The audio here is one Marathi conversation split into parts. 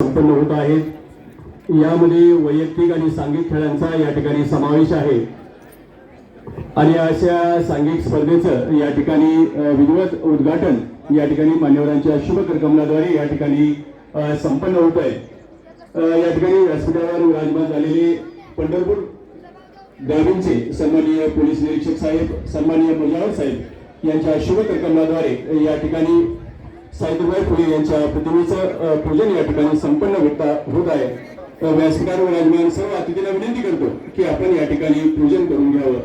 संपन्न होत आहेत यामध्ये वैयक्तिक आणि सांघिक खेळांचा या ठिकाणी समावेश आहे. आणि अशा सांघिक स्पर्धेचं या ठिकाणी विधिवत उद्घाटन या ठिकाणी मान्यवरांच्या शुभ करकमनाद्वारे या ठिकाणी संपन्न होत आहे. या ठिकाणी व्यासपीठावर विराजमान झालेले पंढरपूर ग्रामीणचे सन्माननीय पोलीस निरीक्षक साहेब सन्माननीय मुजावर साहेब यांच्या शुभ करकमनाद्वारे या ठिकाणी सावित्रीबाई फुले यांच्या प्रतिमेचं पूजन या ठिकाणी संपन्न होत आहे. अ, व्यासपीठावर विराजमान सर्व अतिथीला विनंती करतो की आपण या ठिकाणी पूजन करून घ्यावं.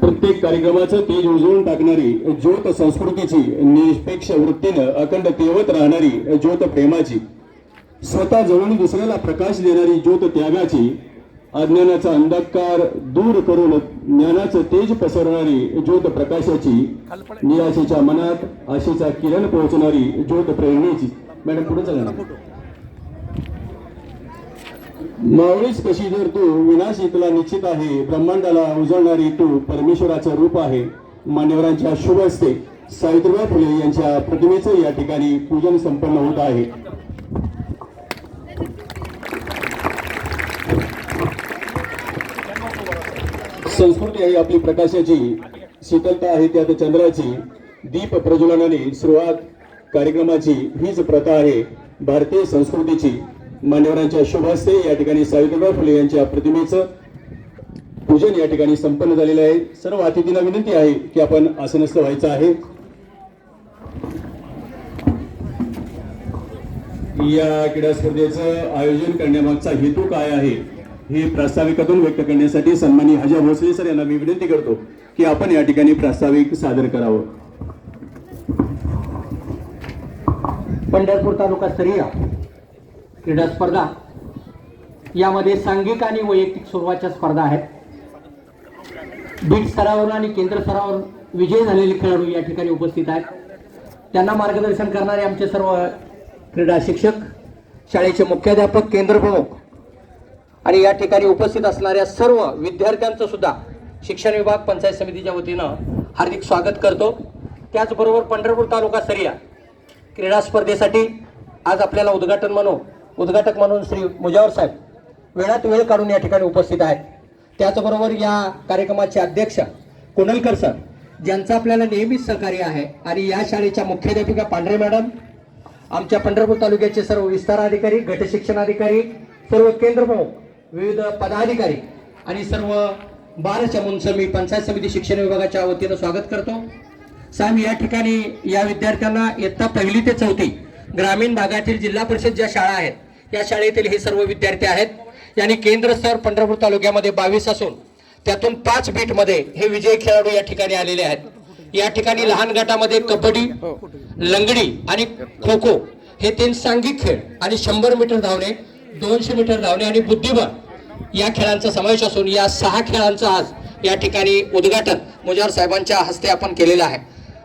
प्रत्येक कार्यक्रमाचं तेज उजळून टाकणारी ज्योत संस्कृतीची निष्पेक्ष वृत्तीनं अखंड तेवत राहणारी ज्योत प्रेमाची स्वतः जवळून दुसऱ्याला प्रकाश देणारी ज्योत त्यागाची अज्ञानाचा अंधकार दूर करून ज्ञानाचं तेज पसरणारी ज्योत प्रकाशाची निराशेच्या मनात आशेचा किरण पोहोचणारी ज्योत प्रेरणेची. मॅडम पुढे चला मावळीच कशी जर तू विनाश इथला निश्चित आहे ब्रह्मांडाला उजळणारी तू परमेश्वराचं रूप आहे मान्यवरांच्या शुभ असते सावित्रीबाई फुले यांच्या प्रतिमेचं या ठिकाणी पूजन संपन्न होत आहे. संस्कृती आहे आपली प्रकाशाची. शीतलता आहे त्यात चंद्राची. दीप प्रज्वलनाने सुरुवात कार्यक्रमाची हीच प्रथा आहे. भारतीय संस्कृतीची. मान्यवरांच्या शुभ हस्ते या ठिकाणी सावित्रीबाई फुले यांच्या प्रतिमेचं पूजन या ठिकाणी संपन्न झालेलं आहे. सर्व अतिथींना विनंती आहे की आपण आसनस्थ व्हायचं आहे. या क्रीडा स्पर्धेचं आयोजन करण्यामागचा हेतू काय आहे? हे प्रास्ताविकातून व्यक्त करण्यासाठी सन्मानी हजा भोसले सर यांना मी विनंती करतो की आपण या ठिकाणी प्रास्ताविक सादर करावं. पंढरपूर तालुका स्तरीय क्रीडा स्पर्धा. यामध्ये सांघिक आणि वैयक्तिक स्वरूपाच्या स्पर्धा आहेत. बीट स्तरावरून आणि केंद्र स्तरावर विजयी झालेले खेळाडू या ठिकाणी उपस्थित आहेत. त्यांना मार्गदर्शन करणारे आमचे सर्व क्रीडा शिक्षक शाळेचे मुख्याध्यापक केंद्र प्रमुख आणि या ठिकाणी उपस्थित असणाऱ्या सर्व विद्यार्थ्यांचं सुद्धा शिक्षण विभाग पंचायत समितीच्या वतीनं हार्दिक स्वागत करतो. त्याचबरोबर पंढरपूर तालुका सरिया क्रीडा स्पर्धेसाठी आज आपल्याला उद्घाटन म्हणून उद्घाटक म्हणून श्री मुजावर साहेब वेळात वेळ काढून या ठिकाणी उपस्थित आहेत. त्याचबरोबर या कार्यक्रमाचे अध्यक्ष कुणलकर सर ज्यांचं आपल्याला नेहमीच सहकार्य आहे आणि या शाळेच्या मुख्याध्यापिका पांढरे मॅडम आमच्या पंढरपूर तालुक्याचे सर्व विस्तार अधिकारी गटशिक्षण अधिकारी सर्व केंद्र प्रमुख विविध पदाधिकारी आणि सर्व बाल चमूंचं मी पंचायत समिती शिक्षण विभागाच्या वतीनं स्वागत करतो. साहेब या ठिकाणी या विद्यार्थ्यांना इयत्ता पहिली ते चौथी ग्रामीण भागातील जिल्हा परिषद ज्या शाळा आहेत या शाळेतील हे सर्व विद्यार्थी आहेत. यांनी केंद्र स्तर पंढरपूर तालुक्यामध्ये बावीस असून त्यातून पाच बीटमध्ये हे विजयी खेळाडू या ठिकाणी आलेले आहेत. या ठिकाणी लहान गटामध्ये कबड्डी लंगडी आणि खो खो हे तीन सांघिक खेळ आणि शंभर मीटर धावणे दोनशे मीटर धावणे आणि बुद्धिबळ या खेळांचा समावेश असून या सहा खेळांचं आज या ठिकाणी उद्घाटन मुजार साहेबांच्या हस्ते आपण केलेलं आहे.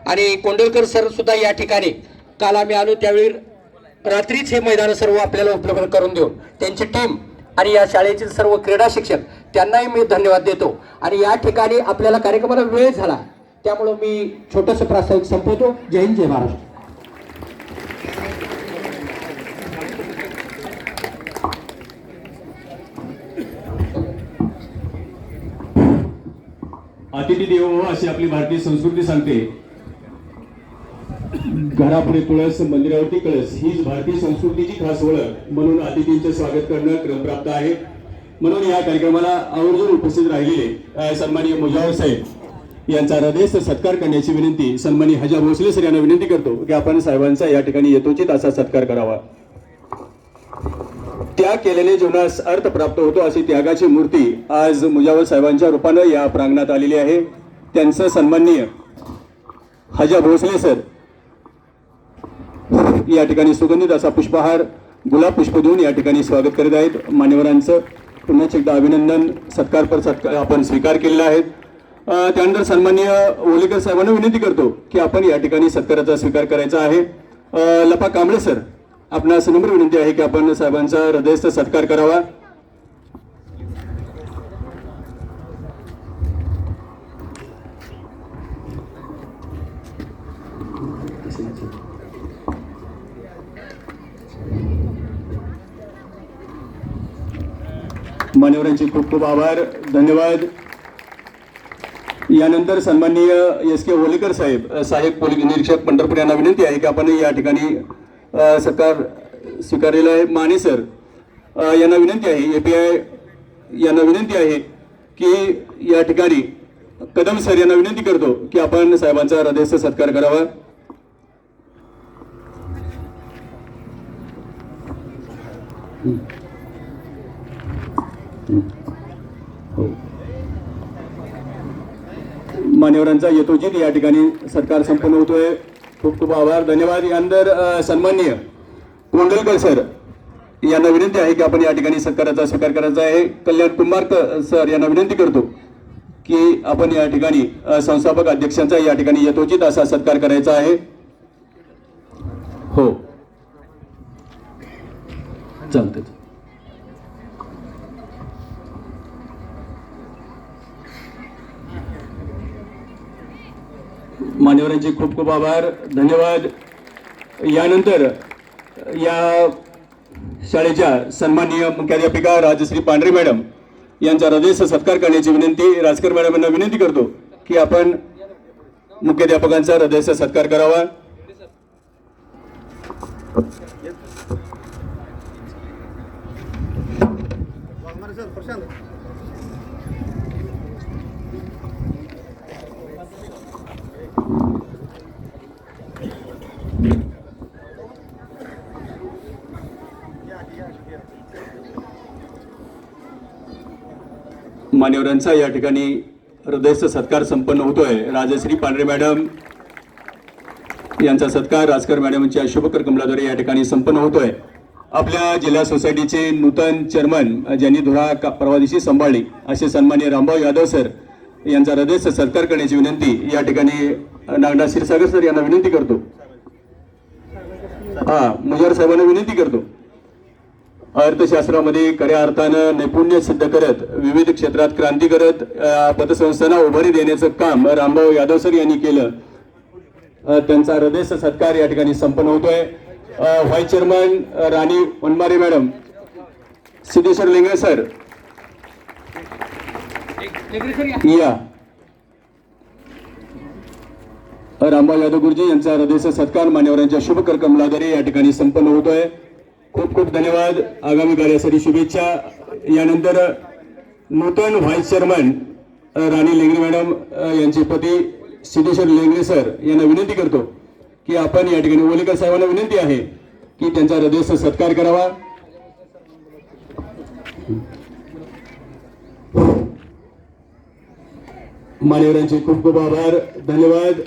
आणि कोंडलकर सर सुद्धा या ठिकाणी काल आम्ही आलो त्यावेळी रात्रीच हे मैदान सर्व आपल्याला उपलब्ध करून देऊन त्यांची टीम आणि या शाळेतील सर्व क्रीडा शिक्षक त्यांनाही मी धन्यवाद देतो. आणि या ठिकाणी आपल्याला कार्यक्रमाला वेळ झाला त्यामुळं मी छोटंसं प्रास्ताविक संपवतो. जय हिंद जय महाराष्ट्र. अतिथी देवो हो, अशी आपली भारतीय संस्कृती सांगते. घरापुढे तुळस मंदिरावरती कळस हीच भारतीय संस्कृतीची खास ओळख म्हणून अतिथींचे स्वागत करणं क्रमप्राप्त आहे. म्हणून या कार्यक्रमाला आवर्जून उपस्थित राहिलेले अ, सन्माननीय मुजावर साहेब यांचा हृदयस्थ सत्कार करण्याची विनंती सन्मानी हजा भोसले सर यांना विनंती करतो की आपण साहेबांचा या ठिकाणी यथोचित असा सत्कार करावा. त्याग केलेले जीवनास अर्थ प्राप्त होतो अशी त्यागाची मूर्ती आज मुजावर साहेबांच्या रूपानं या प्रांगणात आलेली आहे. त्यांचं सन्माननीय हजा भोसले सर. या ठिकाणी सुगंधित असा पुष्पहार गुलाब पुष्प देऊन या ठिकाणी स्वागत करीत आहेत. मान्यवरांचं पुन्हा एकदा अभिनंदन सत्कारपर सत्कार आपण स्वीकार केलेला आहे. त्यानंतर सन्माननीय ओलेकर साहेबांना विनंती करतो की आपण या ठिकाणी सत्काराचा स्वीकार करायचा आहे. लपा कांबळे सर. आपणास नम्र विनंती आहे की आपण साहेबांचा हृदयस्थ सत्कार करावा. मान्यवरांचे खूप खूप आभार. धन्यवाद. यानंतर सन्माननीय एस के होलेकर साहेब साहेब पोलीस निरीक्षक पंढरपूर यांना विनंती आहे की आपण या ठिकाणी सरकार सत्कार स्वीकारलेला आहे. माने सर यांना विनंती आहे ए पी आय यांना विनंती आहे की या ठिकाणी कदम सर यांना विनंती करतो की आपण साहेबांचा हृदयस्थ सत्कार करावा. मान्यवरांचा यथोचित या ठिकाणी सत्कार संपन्न होतोय. खूप खूप आभार. धन्यवाद. यानंतर सन्माननीय कोंडलकर सर यांना विनंती आहे की आपण या ठिकाणी सत्काराचा स्वीकार करायचा आहे. कल्याण कुंभारकर सर यांना विनंती करतो की आपण या ठिकाणी संस्थापक अध्यक्षांचा या ठिकाणी यथोचित असा सत्कार करायचा आहे. हो. चालतं मान्यवरांचे खूप खूप आभार धन्यवाद. यानंतर या शाळेच्या सन्माननीय मुख्याध्यापिका राजश्री पांढरे मॅडम यांचा हृदयस्थ सत्कार करण्याची विनंती राजकर मॅडम यांना विनंती करतो की आपण मुख्याध्यापकांचा हृदयस्थ सत्कार करावा. मान्यवरांचा या ठिकाणी हृदयस्थ सत्कार संपन्न होतोय. राजश्री पांढरे मॅडम यांचा सत्कार राजकर मॅडमच्या शुभकर कमलाद्वारे या ठिकाणी संपन्न होतोय. आपल्या जिल्हा सोसायटीचे नूतन चेअरमन ज्यांनी धुरा का- परवा दिवशी सांभाळली असे सन्मान्य रामभाऊ यादव सर यांचा हृदयस्थ सत्कार करण्याची विनंती या ठिकाणी नागडा क्षीरसागर सर यांना विनंती करतो. हा मुजार साहेबांना विनंती करतो. अर्थशास्त्रामध्ये खऱ्या अर्थानं नैपुण्य सिद्ध करत विविध क्षेत्रात क्रांती करत पतसंस्थांना उभारी देण्याचं काम रामभाऊ यादव सर यांनी केलं. त्यांचा हृदय सत्कार या ठिकाणी संपन्न होतोय. Vice chairman Rani Vanmare madam Siddheshwar Linge sir. या. रामभाऊ यादव गुरुजी यांचा हृदय सत्कार मान्यवरांच्या शुभ कमलाद्वारे या ठिकाणी संपन्न होतोय. खूप खूप धन्यवाद. आगामी कार्यासाठी शुभेच्छा. यानंतर नूतन vice chairman Rani Lengare madam यांचे पती सिद्धेश्वर लेंगरे सर यांना विनंती करतो की आपण या ठिकाणी ओलेकर साहेबांना विनंती आहे की त्यांचा हृदयस्थ सत्कार करावा. मान्यवरांचे खूप खूप आभार. धन्यवाद.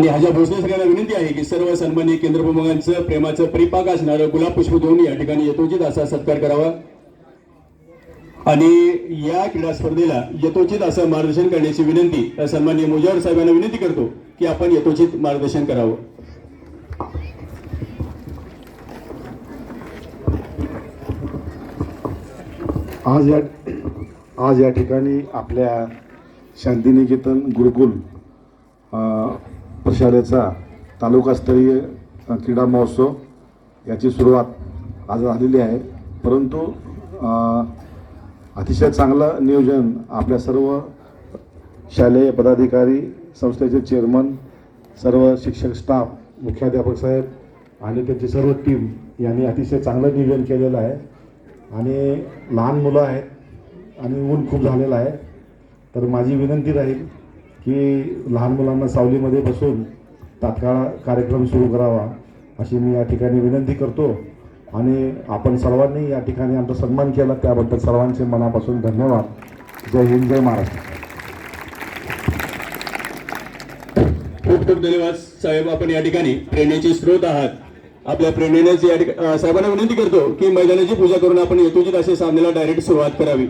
आणि ह्याच्या भोसले सगळ्यांना विनंती आहे की सर्व सन्मान्य केंद्र प्रमुखांचं प्रेमाचं परिपाक असणारं गुलाब पुष्प देऊन या ठिकाणी यथोचित असा सत्कार करावा. आणि या क्रीडा स्पर्धेला यथोचित असं मार्गदर्शन करण्याची विनंती सन्मान्य मुजावर साहेबांना विनंती करतो की आपण यथोचित मार्गदर्शन करावं. आज या आज या ठिकाणी आपल्या शांतिनिकेतन गुरुकुल प्रशालेचा तालुकास्तरीय क्रीडा महोत्सव याची सुरुवात आज झालेली आहे. परंतु अतिशय चांगलं नियोजन आपल्या सर्व शालेय पदाधिकारी संस्थेचे चेअरमन सर्व शिक्षक स्टाफ मुख्याध्यापक साहेब आणि त्यांची सर्व टीम यांनी अतिशय चांगलं नियोजन केलेलं आहे. आणि लहान मुलं आहेत आणि ऊन खूप झालेलं आहे. तर माझी विनंती राहील की लहान मुलांना सावलीमध्ये बसून तात्काळ कार्यक्रम सुरू करावा अशी मी या ठिकाणी विनंती करतो. आणि आपण सर्वांनी या ठिकाणी आमचा सन्मान केला त्याबद्दल सर्वांचे मनापासून धन्यवाद. जय हिंद जय महाराष्ट्र. खूप खूप धन्यवाद साहेब आपण या ठिकाणी प्रेरणेचे स्रोत आहात. आपल्या प्रेरणेनेच या ठिकाणी साहेबांना विनंती करतो की मैदानाची पूजा करून आपण येतोजित असे सामन्याला डायरेक्ट सुरुवात करावी.